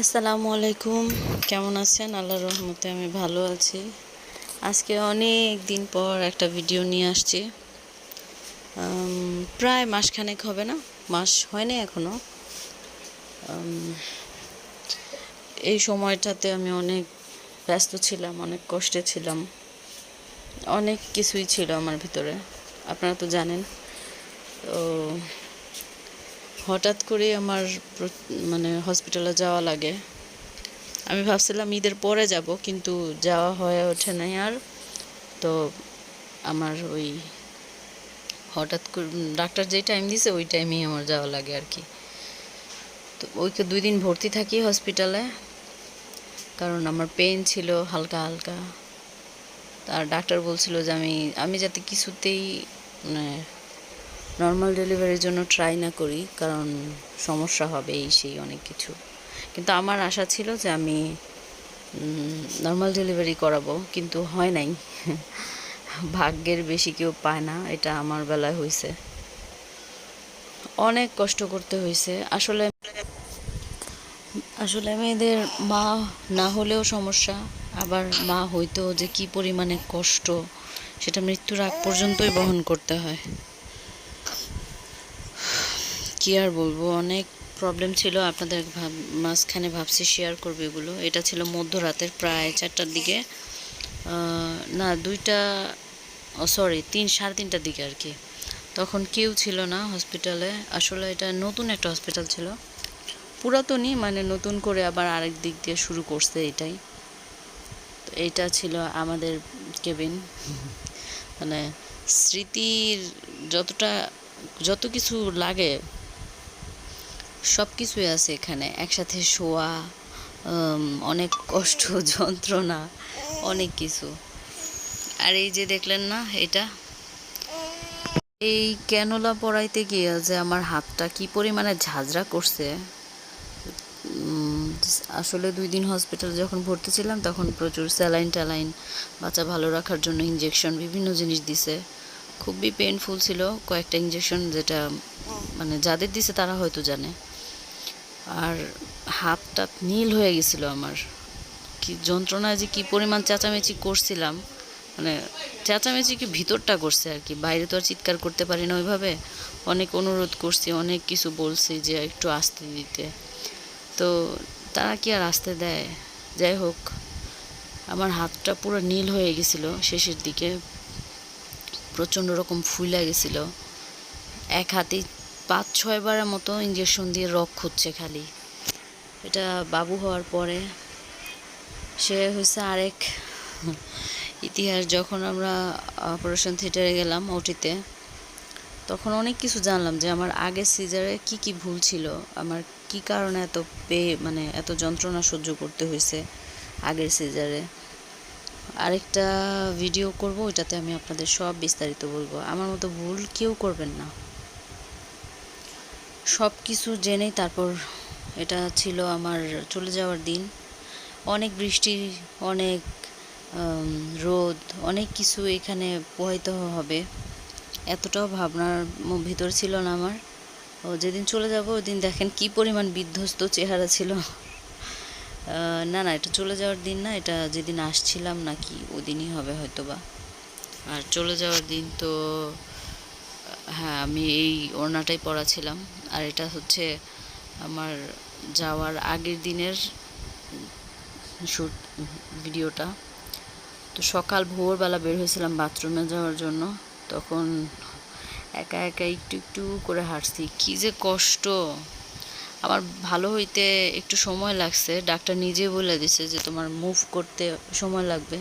আসসালামু আলাইকুম। কেমন আছেন? আল্লাহর রহমতে আমি ভালো আছি। আজকে অনেক দিন পর একটা ভিডিও নিয়ে আসছি। প্রায় মাসখানেক হবে না? মাস হয়নি এখনও। উম, এই সময়টাতে আমি অনেক ব্যস্ত ছিলাম অনেক কষ্টে ছিলাম। অনেক কিছুই ছিল আমার ভিতরে। আপনারা তো জানেন। তো হঠাৎ করে আমার মানে হসপিটালে যাওয়া লাগে। আমি ভাবছিলাম ঈদের পরে যাব, কিন্তু যাওয়া হয়ে ওঠে নাই আর। তো আমার ওই হঠাৎ করে ডাক্তার যেই টাইম দিছে, ওই টাইমেই আমার যাওয়া লাগে আর কি। তো ওইকে দুই দিন ভর্তি থাকি হসপিটালে কারণ আমার পেন ছিল হালকা হালকা। তার ডাক্তার বলছিল যে আমি আমি যাতে কিছুতেই মানে নর্মাল ডেলিভারির জন্য ট্রাই না করি, কারণ সমস্যা হবে এই সেই অনেক কিছু। কিন্তু আমার আশা ছিল যে আমি নর্মাল ডেলিভারি করাবো, কিন্তু হয় নাই। ভাগ্যের বেশি কেউ পায় না, এটা আমার বেলায় হয়েছে অনেক কষ্ট করতে হয়েছে আসলে আসলে মেয়েদের মা না হলেও সমস্যা, আবার মা হইতেও যে কি পরিমাণে কষ্ট, সেটা মৃত্যুর আগ পর্যন্তই বহন করতে হয়। কি আর বলব? অনেক প্রবলেম ছিল। আপনাদের ভাব- মাঝখানে ভাবছি শেয়ার করবে এগুলো। এটা ছিল মধ্যরাতের প্রায় চারটার দিকে। না, দুইটা সরি তিন, সাড়ে তিনটার দিকে আর কি। তখন কেউ ছিল না হসপিটালে আসলে এটা নতুন একটা হসপিটাল ছিল। পুরাতনই মানে নতুন করে আবার আরেক দিক দিয়ে শুরু করছে এটাই। তো এইটা ছিল আমাদের কেবিন। মানে স্মৃতির যতটা, যত কিছু লাগে সব কিছুই আছে এখানে। একসাথে শোয়া অনেক কষ্ট, যন্ত্রণা, অনেক কিছু। আর এই যে দেখলেন না, এটা? এই ক্যানোলা পরাইতে গিয়ে যে আমার হাতটা কি পরিমাণে ঝাঁঝরা করছে আসলে দুই দিন হসপিটালে যখন ভর্তি ছিলাম, তখন প্রচুর স্যালাইন ট্যালাইন বাচ্চা ভালো রাখার জন্য ইঞ্জেকশন বিভিন্ন জিনিস দিছে। খুবই পেনফুল ছিল কয়েকটা ইঞ্জেকশন যেটা মানে যাদের দিছে তারা হয়তো জানে। আর হাতটা নীল হয়ে গেছিল আমার। কি যন্ত্রণায় যে কি পরিমাণ চেঁচামেচি করছিলাম। মানে চেঁচামেচি কি ভিতরটা করছে আর কি, বাইরে তো আর চিৎকার করতে পারি না ওইভাবে। অনেক অনুরোধ করছি, অনেক কিছু বলছি যে একটু আসতে দিতে। তো তারা কি আর আসতে দেয়? যাই হোক, আমার হাতটা পুরো নীল হয়ে গেছিল শেষের দিকে। প্রচণ্ড রকম ফুলে গেছিল। এক হাতে পাঁচ, ছয় বারের মতো ইঞ্জেকশন দিয়ে রক খুঁজছে খালি। এটা বাবু হওয়ার পরে সে হয়েছে আরেক ইতিহাস, যখন আমরা অপারেশন থিয়েটারে গেলাম ওটিতে তখন অনেক কিছু জানলাম যে আমার আগের সিজারে কি কি ভুল ছিল, আমার কি কারণে এত পে মানে এত যন্ত্রণা সহ্য করতে হয়েছে আগের সিজারে আরেকটা ভিডিও করব, ওইটাতে আমি আপনাদের সব বিস্তারিত বলব। আমার মতো ভুল কেউ করবেন না। সব কিছু জেনেই তারপর এটা ছিল আমার চলে যাওয়ার দিন। অনেক বৃষ্টি, অনেক রোদ, অনেক কিছু এখানে প্রবাহিত হবে। এতটাও ভাবনার ভিতর ছিল না আমার। ও, যেদিন চলে যাব ওই দিন দেখেন কি পরিমাণ বিধ্বস্ত চেহারা ছিল। না না, এটা চলে যাওয়ার দিন না, এটা যেদিন আসছিলাম নাকি ওই দিনই হবে হয়তো বা আর চলে যাওয়ার দিন তো হ্যাঁ আমি এই ওড়নাটাই পরা ছিলাম আর এটা হচ্ছে আমার যাওয়ার আগের দিনের শ্যুট ভিডিওটা। তো সকাল ভোরবেলা বের হয়েছিলাম বাথরুমে যাওয়ার জন্য। তখন একা একা একটু একটু করে হাঁটছি। কী যে কষ্ট! আমার ভালো হইতে একটু সময় লাগছে। ডাক্তার নিজে বলে দিছে যে তোমার মুভ করতে সময় লাগবে।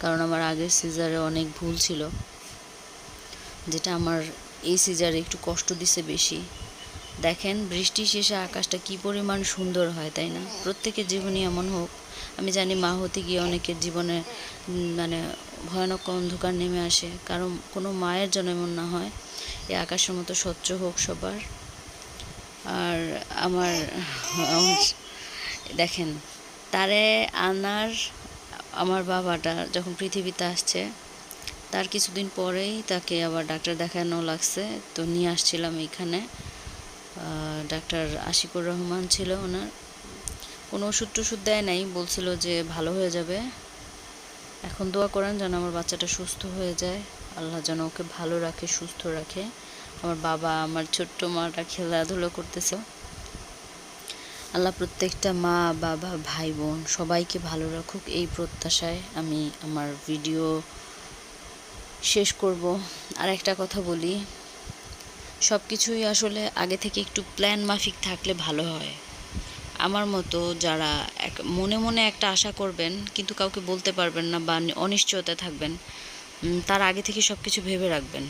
কারণ আমার আগের সিজারে অনেক ভুল ছিল। যেটা আমার এই সিজারে একটু কষ্ট দিছে বেশি। দেখেন, বৃষ্টি শেষে আকাশটা কি পরিমাণ সুন্দর হয়, তাই না? প্রত্যেকের জীবনই এমন হোক। আমি জানি মা হতে গিয়ে অনেকের জীবনে মানে ভয়ানক অন্ধকার নেমে আসে। কারণ কোনো মায়ের জন্য এমন না হয় এই আকাশের মতো স্বচ্ছ হোক সবার। আর আমার, দেখেন, তারে আনার আমার বাবাটা যখন পৃথিবীতে আসছে তার কিছুদিন পরেই তাকে আবার ডাক্তার দেখানো লাগছে। তো নিয়ে আসছিলাম এইখানে। আহ, ডাক্তার আশিকুর রহমান ছিল ওনার। কোনো ওষুধ টষুধ দেয় নাই বলছিল যে ভালো হয়ে যাবে। এখন দোয়া করেন যেন আমার বাচ্চাটা সুস্থ হয়ে যায়। আল্লাহ যেন ওকে ভালো রাখে সুস্থ রাখে। আমার বাবা আমার ছোট্ট মাটা খেলাধুলো করতেছে। আল্লাহ প্রত্যেকটা মা বাবা ভাই বোন সবাইকে ভালো রাখুক এই প্রত্যাশায় আমি আমার ভিডিও শেষ করব। আর একটা কথা বলি। সব কিছুই আসলে আগে থেকে একটু প্ল্যান মাফিক থাকলে ভালো হয়। আমার মতো যারা এক, মনে মনে একটা আশা করবেন, কিন্তু কাউকে বলতে পারবেন না বা অনিশ্চয়তা থাকবেন তার আগে থেকে সব কিছু ভেবে রাখবেন।